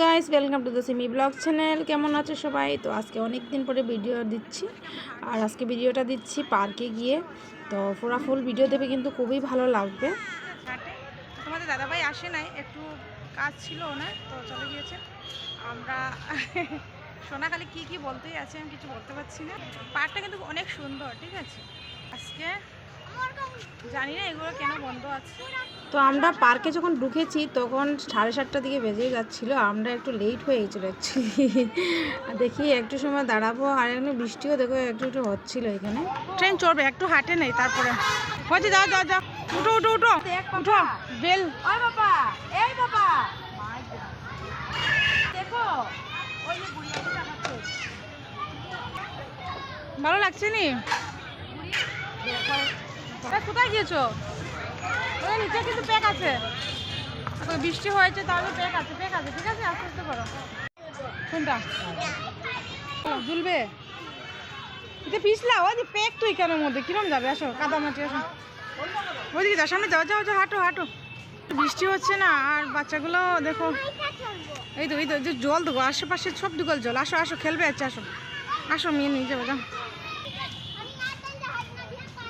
Guys welcome to the Simi blog channel কেমন আছে সবাই? তো আজকে অনেক দিন পরে ভিডিও দিচ্ছি। আর আজকে ভিডিওটা দিচ্ছি পার্কে গিয়ে। তো পুরা ফুল ভিডিও দেবে কিন্তু খুবই ভালো লাগবে। তোমাদের দাদাভাই আসে নাই, একটু কাজ ছিল ওনার তো চলে গিয়েছে। আমরা সোনাখালি কি কি বলতেই আছে আমি কিছু বলতে পারছি না। পার্কটা কিন্তু অনেক সুন্দর, ঠিক আছে? আজকে জানি না এগুলো কেন বন্ধ আছে। তো আমরা পার্কে যখন ঢুকেছি তখন সাড়ে সাতটার দিকে বেজে যাচ্ছিল আমরা একটু লেট হয়ে গেছিল অ্যাকচুয়ালি দেখি একটু সময় দাঁড়াবো আর এখানে বৃষ্টিও দেখো একটু একটু হচ্ছিল এখানে। ট্রেন চড়বে একটু হাঁটে নেই তারপরে। হচ্ছে যাও যাও যাও। উঠো উঠো উঠো। উঠো বেল। ওই বাবা এই বাবা। দেখো ওই যে ভালো লাগছে নি? কোথায় গিয়েছো? নিচে কিন্তু প্যাক আছে। বৃষ্টি হয়েছে, তাহলে প্যাক আছে প্যাক আছে, ঠিক আছে? আস্তে আস্তে করো। কোনটা? ঝুলবে? এটা পিছলা, ওই যে প্যাক তুই কেন মধ্যে? কিরম যাবে? আসো, কাদা মাটি, আসো। ওইদিকে যাও, সামনে যাও যাও যাও, হাঁটো হাঁটো। বৃষ্টি হচ্ছে না, আর বাচ্চাগুলো, দেখো। এই তো এই তো জল দেবো, আশেপাশে সব দুগল জল। আসো আসো, খেলবে আছে আসো। আসো, মেয়ে নিয়ে যাব, যাও।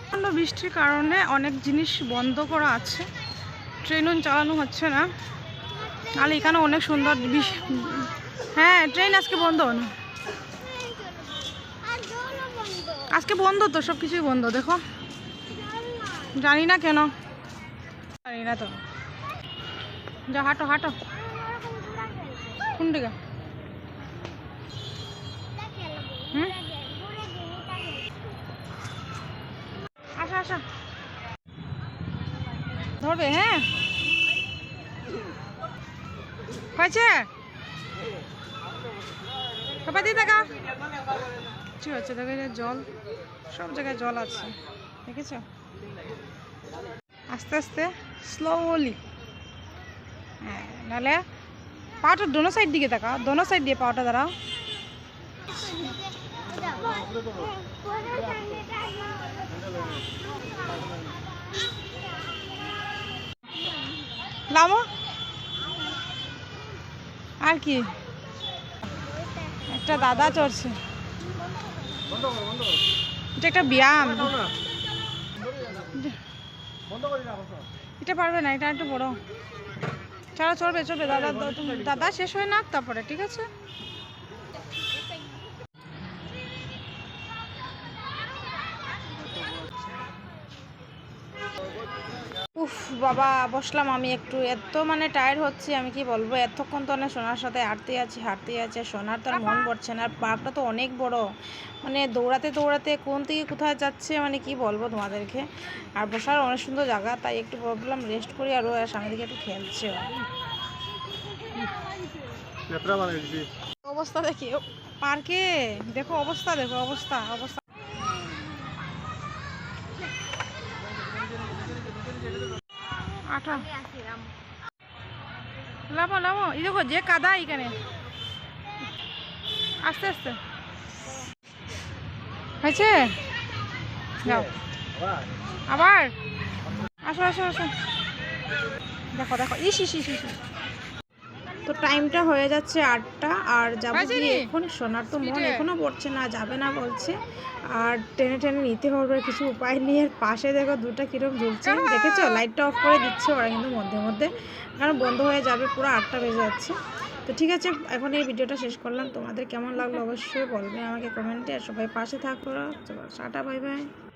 প্রচণ্ড বৃষ্টির কারণে অনেক জিনিস বন্ধ করা আছে। ট্রেনও চালানো হচ্ছে না। আর এখানে অনেক সুন্দর হ্যাঁ ট্রেন আজকে বন্ধ না? আজকে বন্ধ তো, সব কিছুই বন্ধ, দেখো। জানি না কেন। জানি না তো। যা, হাঁটো হাঁটো। কোন দিকে হুম আসো আসো ধরবে হ্যাঁ? হয়েছে? সবাই দিয়ে দেখা কি হচ্ছে দেখো যে জল, সব জায়গায় জল আছে, দেখেছ? আস্তে আস্তে স্লোলি হ্যাঁ নাহলে পাটা দোনো সাইড দিকে দেখা দোনো সাইড দিয়ে পাটা দাঁড়াও। লামো আর কি? একটা দাদা চড়ছে। এটা একটা ব্যায়াম। এটা পারবে না, এটা একটু বড়। ছাড়া চড়বে চড়বে। দাদা দাদা শেষ হয়ে না তারপরে, ঠিক আছে? উফ বাবা বসলাম আমি একটু। এত মানে টায়ার্ড হচ্ছে আমি কি বলব? এতক্ষণ তো অনেক সোনার সাথে হাঁটতে আছি হাঁটতে আছে সোনার তো আর মন পড়ছে না আর পার্কটা তো অনেক বড়। মানে দৌড়াতে দৌড়াতে কোন থেকে কোথায় যাচ্ছে মানে কি বলব তোমাদেরকে? আর বসার অনেক সুন্দর জায়গা তাই একটু ভাবলাম রেস্ট করি আর ও আর সামনে দিকে একটু খেলছে। অবস্থা দেখি পার্কে? দেখো অবস্থা দেখো অবস্থা অবস্থা। লামো লামো, এই দেখো যে কাদা এখানে আস্তে আস্তে। হয়েছে? আবার? আসো আসো আসো। দেখো দেখো। ইস ইস ইস ইস। তো টাইমটা হয়ে যাচ্ছে আটটা আর যাব গিয়ে কি? এখন। সোনার তো মন Speed এ? এখনও পড়ছে না যাবে না বলছে। আর টেনে টেনে নিতে হবে কিছু উপায় নেই। আর পাশে দেখো দুটো কিরম ঝুলছে দেখেছ? লাইটটা অফ করে দিচ্ছে ওরা কিন্তু মধ্যে মধ্যে। কারণ বন্ধ হয়ে যাবে পুরো আটটা বেজে যাচ্ছে। তো ঠিক আছে এখন এই ভিডিওটা শেষ করলাম। তোমাদের কেমন লাগল অবশ্যই বলবে আমাকে কমেন্টে। আর সবাই পাশে থাকো। Tata bye bye.